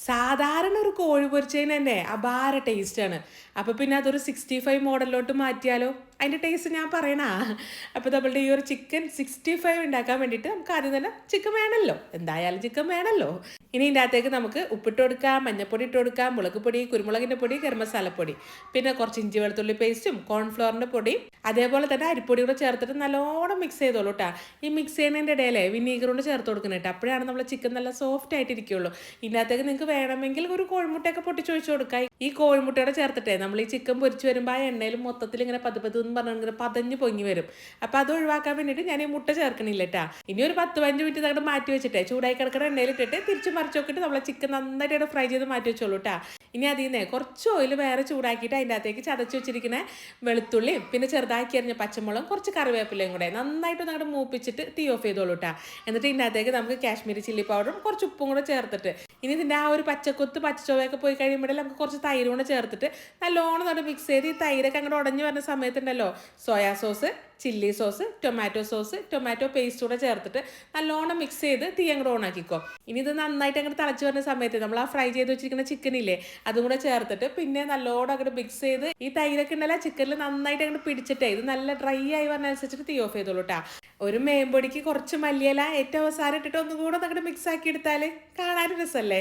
സാധാരണ ഒരു കോഴി പൊരിച്ചതിന് തന്നെ അപാര ടേസ്റ്റാണ് അപ്പോൾ പിന്നെ അതൊരു സിക്സ്റ്റി ഫൈവ് മോഡലിലോട്ട് മാറ്റിയാലോ? അതിന്റെ ടേസ്റ്റ് ഞാൻ പറയണ അപ്പോൾ നമ്മളുടെ ഈ ഒരു ചിക്കൻ സിക്സ്റ്റി ഫൈവ് ഉണ്ടാക്കാൻ വേണ്ടിയിട്ട് നമുക്ക് ആദ്യം തന്നെ ചിക്കൻ വേണമല്ലോ എന്തായാലും ചിക്കൻ വേണമല്ലോ ഇനി ഇതിന്റെ അകത്തേക്ക് നമുക്ക് ഉപ്പിട്ട് കൊടുക്കാം മഞ്ഞപ്പൊടി ഇട്ട് കൊടുക്കാം മുളക് പൊടി കുരുമുളകിന്റെ പൊടി ഗരം പിന്നെ കുറച്ച് ഇഞ്ചി വെളുത്തുള്ളി പേസ്റ്റും കോൺഫ്ലോറിന്റെ പൊടിയും അതേപോലെ തന്നെ അരിപ്പൊടി കൂടെ ചേർത്തിട്ട് നല്ലോണം മിക്സ് ചെയ്തോളൂ കേട്ടോ ഈ മിക്സ് ചെയ്യുന്നതിന്റെ ഇടയിലേ വിനീഗർ കൊണ്ട് ചേർത്ത് കൊടുക്കണം കേട്ടോ അപ്പോഴാണ് നമ്മൾ ചിക്കൻ നല്ല സോഫ്റ്റ് ആയിട്ട് ഇതിന്റെ ഇതിനകത്തേക്ക് നിങ്ങൾക്ക് വേണമെങ്കിൽ ഒരു കോഴിമുട്ടയൊക്കെ പൊട്ടിച്ചൊഴിച്ച് കൊടുക്കാം. ഈ കോഴിമുട്ടയുടെ ചേർത്തിട്ടേ നമ്മൾ ഈ ചിക്കൻ പൊരിച്ച് വരുമ്പോൾ ആ എണ്ണയിൽ മൊത്തത്തിൽ ഇങ്ങനെ പത് പത് എന്ന് പതഞ്ഞു പതഞ്ഞ് പൊങ്ങി വരും. അപ്പോൾ അത് ഒഴിവാക്കാൻ വേണ്ടിയിട്ട് ഞാൻ ഈ മുട്ട ചേർക്കണില്ല കേട്ടാ ഇനി ഒരു പത്ത് പതിനഞ്ച് മിനിറ്റ് അങ്ങോട്ട് മാറ്റി വെച്ചിട്ടേ. ചൂടായി കിടക്കണ എണ്ണയിലിട്ടിട്ട് തിരിച്ച് മറിച്ച് നോക്കിയിട്ട് നമ്മളെ ചിക്കൻ നന്നായിട്ട് ഫ്രൈ ചെയ്ത് മാറ്റി വെച്ചോളൂ കേട്ടാ ഇനി അതിൽ നിന്ന് കുറച്ച് ഓയിൽ വേറെ ചൂടാക്കിയിട്ട് അതിന്റെ അകത്തേക്ക് ചതച്ച് വെച്ചിരിക്കുന്ന വെളുത്തുള്ളിയും പിന്നെ ചെറുതാക്കി അറിഞ്ഞ പച്ചമുളകും കുറച്ച് കറിവേപ്പിലയും കൂടെ നന്നായിട്ട് അങ്ങോട്ട് മൂപ്പിച്ചിട്ട് തീ ഓഫ് ചെയ്തോളൂ കേട്ടോ എന്നിട്ട് ഇതിന്റെ അകത്തേക്ക് നമുക്ക് കാശ്മീരി ചില്ലി പൗഡറും കുറച്ച് ഉപ്പും കൂടെ ചേർത്തിട്ട് ഇനി ഇതിന്റെ ആ ഒരു പച്ചക്കൊത്ത് പച്ചച്ചോവയൊക്കെ പോയി കഴിയുമ്പോഴേ നമുക്ക് കുറച്ച് തൈരും കൂടെ ചേർത്തിട്ട് നല്ലോണം നമ്മുടെ മിക്സ് ചെയ്ത് ഈ തൈരൊക്കെ അങ്ങോട്ട് ഉടഞ്ഞു വരുന്ന സമയത്തുണ്ടല്ലോ soya sauce chilli sauce tomato sauce tomato paste കൂടെ ചേർത്തിട്ട് നല്ലോണം മിക്സ് ചെയ്ത് തീ അങ്ങോട്ട് ഓണാക്കിക്കോ ഇനി ഇത് നന്നായിട്ട് അങ്ങോട്ട് തിളച്ച് വരുന്ന സമയത്ത് നമ്മൾ ആ ഫ്രൈ ചെയ്ത് വെച്ചിരിക്കുന്ന ചിക്കൻ ഇല്ലേ അതും കൂടെ ചേർത്തിട്ട് പിന്നെ നല്ലോണം അങ്ങോട്ട് മിക്സ് ചെയ്ത് ഈ തൈരൊക്കെ ഉണ്ടല്ലോ ചിക്കനിൽ നന്നായിട്ട് അങ്ങോട്ട് പിടിച്ചിട്ടേ ഇത് നല്ല ഡ്രൈ ആയി വരുന്നതനുസരിച്ചിട്ട് തീ ഓഫ് ചെയ്തോളൂ കേട്ടോ ഒരു മേമ്പൊടിക്ക് കുറച്ച് മല്ലിയില ഏറ്റവും അവസാനം ഇട്ടിട്ട് ഒന്നും കൂടെ അങ്ങോട്ട് മിക്സ് ആക്കി എടുത്താൽ കാണാൻ രസമല്ലേ